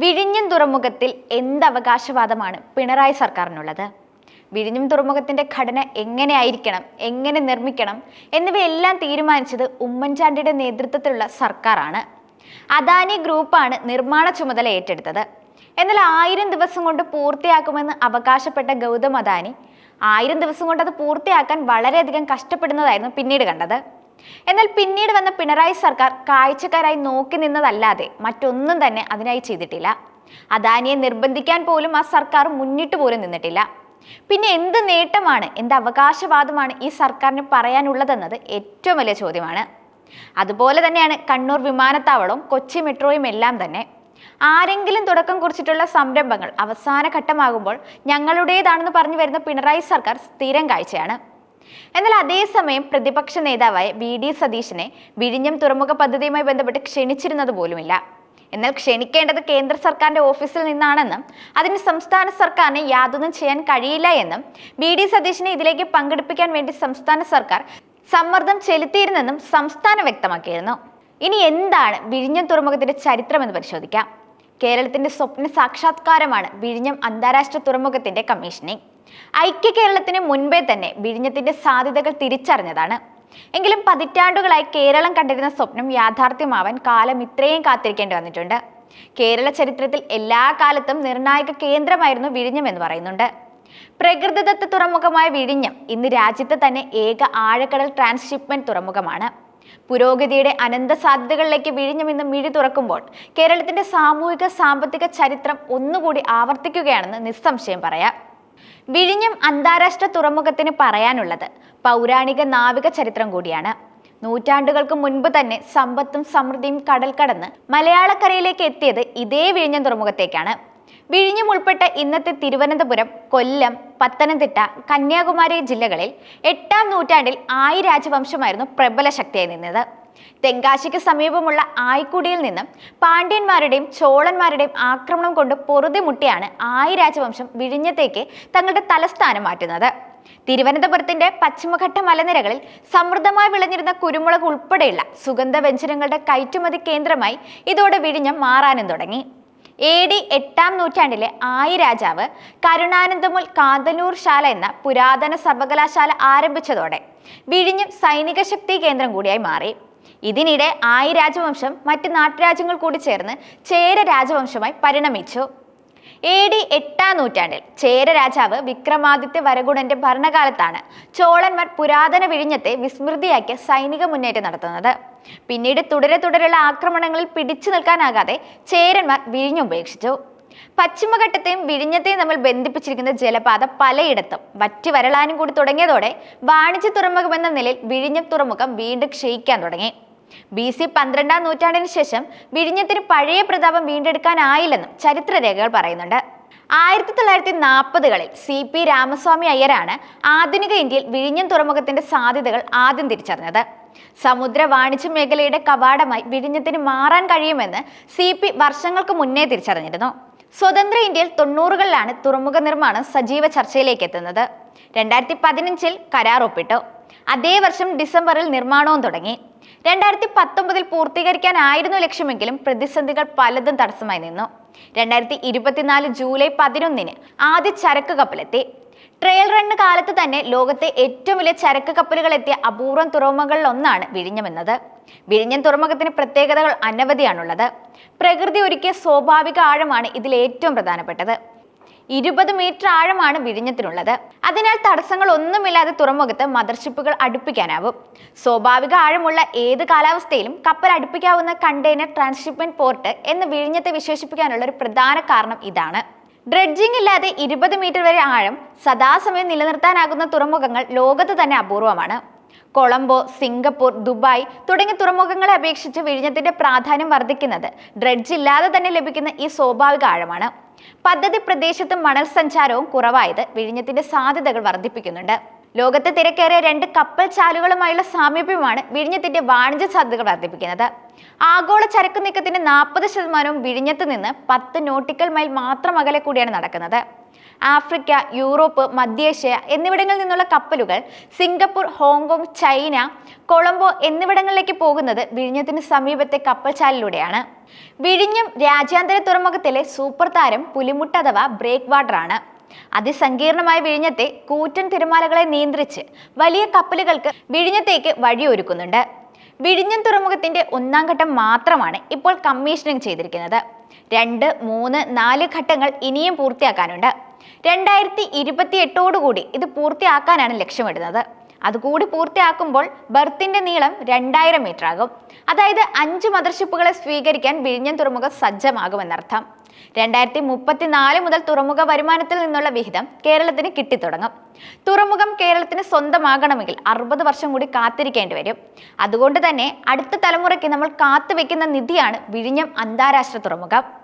വിഴിഞ്ഞം തുറമുഖത്തിൽ എന്ത് അവകാശവാദമാണ് പിണറായി സർക്കാരിനുള്ളത്? വിഴിഞ്ഞം തുറമുഖത്തിന്റെ ഘടന എങ്ങനെയായിരിക്കണം എങ്ങനെ നിർമ്മിക്കണം? എന്നിവയെല്ലാം തീരുമാനിച്ചത് ഉമ്മൻചാണ്ടിയുടെ നേതൃത്വത്തിലുള്ള സർക്കാരാണ്. അദാനി ഗ്രൂപ്പാണ് നിർമ്മാണ ചുമതല ഏറ്റെടുത്തത്. എന്നാൽ ആയിരം ദിവസം കൊണ്ട് പൂർത്തിയാക്കുമെന്ന് അവകാശപ്പെട്ട ഗൗതം അദാനി ആയിരം ദിവസം കൊണ്ട് അത് പൂർത്തിയാക്കാൻ വളരെയധികം കഷ്ടപ്പെടുന്നതായിരുന്നു പിന്നീട് കണ്ടത്. എന്നാൽ പിന്നീട് വന്ന പിണറായി സർക്കാർ കാഴ്ചക്കാരായി നോക്കി നിന്നതല്ലാതെ മറ്റൊന്നും തന്നെ അതിനായി ചെയ്തിട്ടില്ല. അദാനിയെ നിർബന്ധിക്കാൻ പോലും ആ സർക്കാർ മുന്നിട്ട് പോലും നിന്നിട്ടില്ല. പിന്നെ എന്ത് നേട്ടമാണ് എന്ത് അവകാശവാദമാണ് ഈ സർക്കാരിന് പറയാനുള്ളതെന്നത് ഏറ്റവും വലിയ ചോദ്യമാണ്. അതുപോലെ തന്നെയാണ് കണ്ണൂർ വിമാനത്താവളവും കൊച്ചി മെട്രോയും എല്ലാം തന്നെ. ആരെങ്കിലും തുടക്കം കുറിച്ചിട്ടുള്ള സംരംഭങ്ങൾ അവസാന ഘട്ടമാകുമ്പോൾ ഞങ്ങളുടേതാണെന്ന് പറഞ്ഞു വരുന്ന പിണറായി സർക്കാർ സ്ഥിരം കാഴ്ചയാണ്. എന്നാൽ അതേസമയം പ്രതിപക്ഷ നേതാവായ വി ഡി സതീശനെ വിഴിഞ്ഞം തുറമുഖ പദ്ധതിയുമായി ബന്ധപ്പെട്ട് ക്ഷണിച്ചിരുന്നത് പോലുമില്ല. എന്നാൽ ക്ഷണിക്കേണ്ടത് കേന്ദ്ര സർക്കാരിന്റെ ഓഫീസിൽ നിന്നാണെന്നും അതിന് സംസ്ഥാന സർക്കാരിന് യാതൊന്നും ചെയ്യാൻ കഴിയില്ല എന്നും വി ഡി സതീശനെ ഇതിലേക്ക് പങ്കെടുപ്പിക്കാൻ വേണ്ടി സംസ്ഥാന സർക്കാർ സമ്മർദ്ദം ചെലുത്തിയിരുന്നെന്നും സംസ്ഥാനം വ്യക്തമാക്കിയിരുന്നു. ഇനി എന്താണ് വിഴിഞ്ഞം തുറമുഖത്തിന്റെ ചരിത്രം എന്ന് പരിശോധിക്കാം. കേരളത്തിന്റെ സ്വപ്ന സാക്ഷാത്കാരമാണ് വിഴിഞ്ഞം അന്താരാഷ്ട്ര തുറമുഖത്തിന്റെ കമ്മീഷനിങ്. ഐക്യ കേരളത്തിന് മുൻപേ തന്നെ വിഴിഞ്ഞത്തിന്റെ സാധ്യതകൾ തിരിച്ചറിഞ്ഞതാണ്. എങ്കിലും പതിറ്റാണ്ടുകളായി കേരളം കണ്ടിരുന്ന സ്വപ്നം യാഥാർത്ഥ്യമാവാൻ കാലം ഇത്രയും കാത്തിരിക്കേണ്ടി വന്നിട്ടുണ്ട്. കേരള ചരിത്രത്തിൽ എല്ലാ കാലത്തും നിർണായക കേന്ദ്രമായിരുന്നു വിഴിഞ്ഞം എന്ന് പറയുന്നുണ്ട്. പ്രകൃതിദത്ത തുറമുഖമായ വിഴിഞ്ഞം ഇന്ന് രാജ്യത്തെ തന്നെ ഏക ആഴക്കടൽ ട്രാൻസ്ഷിപ്മെന്റ് തുറമുഖമാണ്. പുരോഗതിയുടെ അനന്ത സാധ്യതകളിലേക്ക് വിഴിഞ്ഞം ഇന്ന് മിഴി തുറക്കുമ്പോൾ കേരളത്തിന്റെ സാമൂഹിക സാമ്പത്തിക ചരിത്രം ഒന്നുകൂടി ആവർത്തിക്കുകയാണെന്ന് നിസ്സംശയം പറയാം. വിഴിഞ്ഞം അന്താരാഷ്ട്ര തുറമുഖത്തിന് പറയാനുള്ളത് പൗരാണിക നാവിക ചരിത്രം കൂടിയാണ്. നൂറ്റാണ്ടുകൾക്ക് മുൻപ് തന്നെ സമ്പത്തും സമൃദ്ധിയും കടൽ കടന്ന് മലയാളക്കരയിലേക്ക് എത്തിയത് ഇതേ വിഴിഞ്ഞം തുറമുഖത്തേക്കാണ്. വിഴിഞ്ഞം ഉൾപ്പെട്ട ഇന്നത്തെ തിരുവനന്തപുരം കൊല്ലം പത്തനംതിട്ട കന്യാകുമാരി ജില്ലകളിൽ എട്ടാം നൂറ്റാണ്ടിൽ ആയി രാജവംശമായിരുന്നു പ്രബല ശക്തിയായി നിന്നത്. തെങ്കാശിക്ക് സമീപമുള്ള ആയിക്കുടിയിൽ നിന്നും പാണ്ഡ്യന്മാരുടെയും ചോളന്മാരുടെയും ആക്രമണം കൊണ്ട് പൊറുതിമുട്ടിയാണ് ആയി രാജവംശം വിഴിഞ്ഞത്തേക്ക് തങ്ങളുടെ തലസ്ഥാനം മാറ്റുന്നത്. തിരുവനന്തപുരത്തിന്റെ പശ്ചിമഘട്ട മലനിരകളിൽ സമൃദ്ധമായി വിളഞ്ഞിരുന്ന കുരുമുളക് ഉൾപ്പെടെയുള്ള സുഗന്ധ വ്യഞ്ജനങ്ങളുടെ കയറ്റുമതി കേന്ദ്രമായി ഇതോടെ വിഴിഞ്ഞം മാറാനും തുടങ്ങി. എ ഡി എട്ടാം നൂറ്റാണ്ടിലെ ആയി രാജാവ് കരുണാനന്ദമുൽ കാന്തനൂർ ശാല എന്ന പുരാതന സർവകലാശാല ആരംഭിച്ചതോടെ വിഴിഞ്ഞം സൈനിക ശക്തി കേന്ദ്രം കൂടിയായി മാറി. ഇതിനിടെ ആയി രാജവംശം മറ്റ് നാട്ടുരാജ്യങ്ങൾ കൂടി ചേർന്ന് ചേര രാജവംശമായി പരിണമിച്ചു. എ ഡി എട്ടാം നൂറ്റാണ്ടിൽ ചേര രാജാവ് വിക്രമാദിത്യ വരഗുണന്റെ ഭരണകാലത്താണ് ചോളന്മാർ പുരാതന വിഴിഞ്ഞത്തെ വിസ്മൃതിയാക്കിയ സൈനിക മുന്നേറ്റം നടത്തുന്നത്. പിന്നീട് തുടരെ തുടരെയുള്ള ആക്രമണങ്ങളിൽ പിടിച്ചു നിൽക്കാനാകാതെ ചേരന്മാർ വിഴിഞ്ഞുപേക്ഷിച്ചു പശ്ചിമഘട്ടത്തെയും വിഴിഞ്ഞത്തെയും നമ്മൾ ബന്ധിപ്പിച്ചിരിക്കുന്ന ജലപാത പലയിടത്തും വറ്റി വരളാനും കൂടി തുടങ്ങിയതോടെ വാണിജ്യ തുറമുഖമെന്ന നിലയിൽ വിഴിഞ്ഞം തുറമുഖം വീണ്ടും ക്ഷയിക്കാൻ തുടങ്ങി. ബി സി പന്ത്രണ്ടാം നൂറ്റാണ്ടിന് ശേഷം വിഴിഞ്ഞത്തിന് പഴയ പ്രതാപം വീണ്ടെടുക്കാനായില്ലെന്നും ചരിത്രരേഖകൾ പറയുന്നുണ്ട്. ആയിരത്തി തൊള്ളായിരത്തി നാൽപ്പതുകളിൽ സി പി രാമസ്വാമി അയ്യരാണ് ആധുനിക ഇന്ത്യയിൽ വിഴിഞ്ഞം തുറമുഖത്തിന്റെ സാധ്യതകൾ ആദ്യം തിരിച്ചറിഞ്ഞത്. സമുദ്ര വാണിജ്യ മേഖലയുടെ കവാടമായി വിഴിഞ്ഞത്തിന് മാറാൻ കഴിയുമെന്ന് സി പി വർഷങ്ങൾക്ക് മുന്നേ തിരിച്ചറിഞ്ഞിരുന്നു. സ്വതന്ത്ര ഇന്ത്യയിൽ തൊണ്ണൂറുകളിലാണ് തുറമുഖ നിർമ്മാണം സജീവ ചർച്ചയിലേക്ക് എത്തുന്നത്. രണ്ടായിരത്തി പതിനഞ്ചിൽ കരാർ ഒപ്പിട്ടു. അതേ വർഷം ഡിസംബറിൽ നിർമ്മാണവും തുടങ്ങി. രണ്ടായിരത്തി പത്തൊമ്പതിൽ പൂർത്തീകരിക്കാനായിരുന്നു ലക്ഷ്യമെങ്കിലും പ്രതിസന്ധികൾ പലതും തടസ്സമായി നിന്നു. രണ്ടായിരത്തി ഇരുപത്തിനാല് ജൂലൈ പതിനൊന്നിന് ആദ്യ ചരക്ക് കപ്പലെത്തി. ട്രയൽ റണ്ണ് കാലത്ത് തന്നെ ലോകത്തെ ഏറ്റവും വലിയ ചരക്ക് കപ്പലുകൾ എത്തിയ അപൂർവം തുറമുഖങ്ങളിൽ ഒന്നാണ് വിഴിഞ്ഞമെന്നത്. വിഴിഞ്ഞം തുറമുഖത്തിന് പ്രത്യേകതകൾ അനവധിയാണുള്ളത്. പ്രകൃതി ഒരുക്കിയ സ്വാഭാവിക ആഴമാണ് ഇതിൽ ഏറ്റവും പ്രധാനപ്പെട്ടത്. ഇരുപത് മീറ്റർ ആഴമാണ് വിഴിഞ്ഞത്തിനുള്ളത്. അതിനാൽ തടസ്സങ്ങൾ ഒന്നുമില്ലാതെ തുറമുഖത്ത് മദർഷിപ്പുകൾ അടുപ്പിക്കാനാവും. സ്വാഭാവിക ആഴമുള്ള ഏത് കാലാവസ്ഥയിലും കപ്പൽ അടുപ്പിക്കാവുന്ന കണ്ടെയ്നർ ട്രാൻസ്ഷിപ്മെന്റ് പോർട്ട് എന്ന് വിഴിഞ്ഞത്തെ വിശേഷിപ്പിക്കാനുള്ള ഒരു പ്രധാന കാരണം ഇതാണ്. ഡ്രഡ്ജിംഗ് ഇല്ലാതെ ഇരുപത് മീറ്റർ വരെ ആഴം സദാസമയം നിലനിർത്താനാകുന്ന തുറമുഖങ്ങൾ ലോകത്ത് തന്നെ അപൂർവമാണ്. കൊളംബോ സിംഗപ്പൂർ ദുബായ് തുടങ്ങിയ തുറമുഖങ്ങളെ അപേക്ഷിച്ച് വിഴിഞ്ഞത്തിന്റെ പ്രാധാന്യം വർദ്ധിക്കുന്നത് ഡ്രഡ്ജ് ഇല്ലാതെ തന്നെ ലഭിക്കുന്ന ഈ സ്വാഭാവിക ആഴമാണ് പദ്ധതി പ്രദേശത്ത് മണൽ സഞ്ചാരവും കുറവായത് വിഴിഞ്ഞത്തിന്റെ സാധ്യതകൾ വർദ്ധിപ്പിക്കുന്നുണ്ട്. ലോകത്തെ തിരക്കേറിയ രണ്ട് കപ്പൽ ചാലുകളുമായുള്ള സാമീപ്യമാണ് വിഴിഞ്ഞത്തിന്റെ വാണിജ്യ സാധ്യതകൾ വർദ്ധിപ്പിക്കുന്നത്. ആഗോള ചരക്ക് നീക്കത്തിന്റെ നാൽപ്പത് ശതമാനവും വിഴിഞ്ഞത്ത് നിന്ന് പത്ത് നോട്ടിക്കൽ മൈൽ മാത്രം അകലെ കൂടിയാണ് നടക്കുന്നത്. ആഫ്രിക്ക യൂറോപ്പ് മധ്യേഷ്യ എന്നിവിടങ്ങളിൽ നിന്നുള്ള കപ്പലുകൾ സിംഗപ്പൂർ ഹോങ്കോങ് ചൈന കൊളംബോ എന്നിവിടങ്ങളിലേക്ക് പോകുന്നത് വിഴിഞ്ഞത്തിന് സമീപത്തെ കപ്പൽചാലിലൂടെയാണ് വിഴിഞ്ഞം രാജ്യാന്തര തുറമുഖത്തിലെ സൂപ്പർ താരം പുലിമുട്ട് അഥവാ ബ്രേക്ക് വാട്ടർ ആണ് അതിസങ്കീർണമായ വിഴിഞ്ഞത്തെ കൂറ്റൻ തിരമാലകളെ നിയന്ത്രിച്ച് വലിയ കപ്പലുകൾക്ക് വിഴിഞ്ഞത്തേക്ക് വഴിയൊരുക്കുന്നുണ്ട്. വിഴിഞ്ഞം തുറമുഖത്തിന്റെ ഒന്നാം ഘട്ടം മാത്രമാണ് ഇപ്പോൾ കമ്മീഷനിങ് ചെയ്തിരിക്കുന്നത്. രണ്ട് മൂന്ന് നാല് ഘട്ടങ്ങൾ ഇനിയും പൂർത്തിയാക്കാനുണ്ട്. രണ്ടായിരത്തി ഇരുപത്തി എട്ടോടുകൂടി ഇത് പൂർത്തിയാക്കാനാണ് ലക്ഷ്യമിടുന്നത്. അതുകൂടി പൂർത്തിയാക്കുമ്പോൾ ബർത്തിന്റെ നീളം രണ്ടായിരം മീറ്റർ ആകും. അതായത് അഞ്ച് മദർഷിപ്പുകളെ സ്വീകരിക്കാൻ വിഴിഞ്ഞം തുറമുഖം സജ്ജമാകുമെന്നർത്ഥം. രണ്ടായിരത്തി മുപ്പത്തിനാല് മുതൽ തുറമുഖ വരുമാനത്തിൽ നിന്നുള്ള വിഹിതം കേരളത്തിന് കിട്ടിത്തുടങ്ങും. തുറമുഖം കേരളത്തിന് സ്വന്തമാകണമെങ്കിൽ അറുപത് വർഷം കൂടി കാത്തിരിക്കേണ്ടി വരും. അതുകൊണ്ട് തന്നെ അടുത്ത തലമുറയ്ക്ക് നമ്മൾ കാത്തുവെക്കുന്ന നിധിയാണ് വിഴിഞ്ഞം അന്താരാഷ്ട്ര തുറമുഖം.